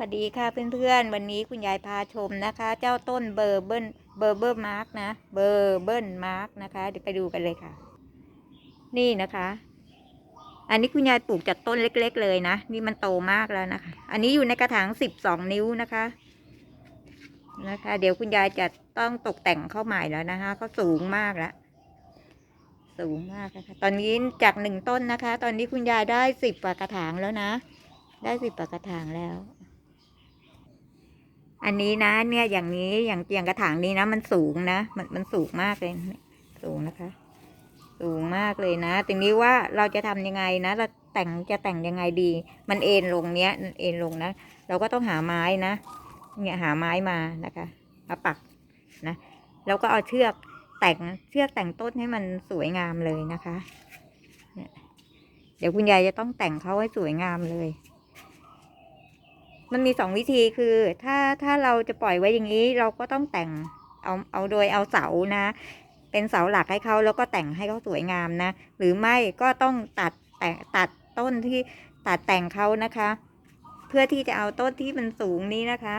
วัสดีค่ะเพื่อนๆ วันนี้คุณยายพาชมนะคะ เจ้าต้นเบอร์เบิลเบอร์เบิลมาร์กนะ เบอร์เบิลมาร์กนะคะเดี๋ยวไปดูกันเลยค่ะ นี่นะคะ อันนี้คุณยายปลูกจากต้นเล็ก ๆ เลยนะ นี่มันโตมากแล้วนะคะ อันนี้อยู่ในกระถางสิบสองนิ้วนะคะ นะคะ เดี๋ยวคุณยายจะต้องตกแต่งเข้าใหม่แล้วนะคะเขาสูงมากแล้วสูงมากนะคะตอนนี้จากหนึ่งต้นนะคะ ตอนนี้คุณยายได้สิบกว่ากระถางแล้วนะ ได้สิบกว่ากระถางแล้ว อันนี้นะเนี่ยอย่างนี้อย่างอย่างกระถางนี้นะ มันสูงนะ มันมันสูงมากเลยสูงนะคะ สูงมากเลยนะทีนี้ว่าเราจะทำยังไงนะเราแต่งจะแต่งยังไงดี มันเอ็นลงเนี้ยเอ็นลงนะเราก็ต้องหาไม้นะเนี่ยหาไม้มานะคะมาปักนะแล้วก็เอาเชือกแต่งเชือกแต่งต้นให้มันสวยงามเลยนะคะ เดี๋ยวคุณยายจะต้องแต่งเขาให้สวยงามเลย มันมีสองวิธีคือถ้าถ้าเราจะปล่อยไว้อย่างนี้ เราก็ต้องแต่งเอาเอาโดยเอาเสานะ เป็นเสาหลักให้เขาแล้วก็แต่งให้เขาสวยงามนะ หรือไม่ก็ต้องตัดแต่งตัดต้นที่ตัดแต่งเขานะคะ เพื่อที่จะเอาต้นที่มันสูงนี้นะคะ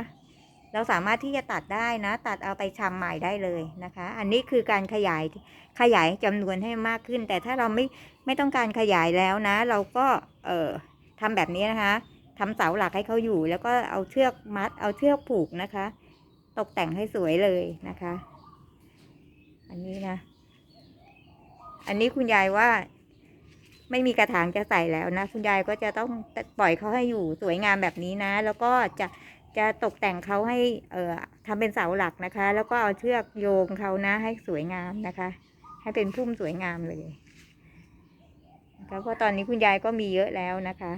เราสามารถที่จะตัดได้นะ ตัดเอาไปชำใหม่ได้เลยนะคะ อันนี้คือการขยายขยายจำนวนให้มากขึ้น แต่ถ้าเราไม่ไม่ต้องการขยายแล้วนะ เราก็เอ่อทำแบบนี้นะคะ ทำเสาหลักให้เขาอยู่ แล้วก็เอาเชือกมัด เอาเชือกผูกนะคะ ตกแต่งให้สวยเลยนะคะ อันนี้นะ อันนี้คุณยายว่า ไม่มีกระถางจะใส่แล้วนะ คุณยายก็จะต้องปล่อยเขาให้อยู่สวยงามแบบนี้นะ แล้วก็จะจะตกแต่งเขาให้เอ่อทำเป็นเสาหลักนะคะ แล้วก็เอาเชือกโยงเขานะ ให้สวยงามนะคะ ให้เป็นพุ่มสวยงามเลยแล้วก็ตอนนี้คุณยายก็มีเยอะแล้วนะคะ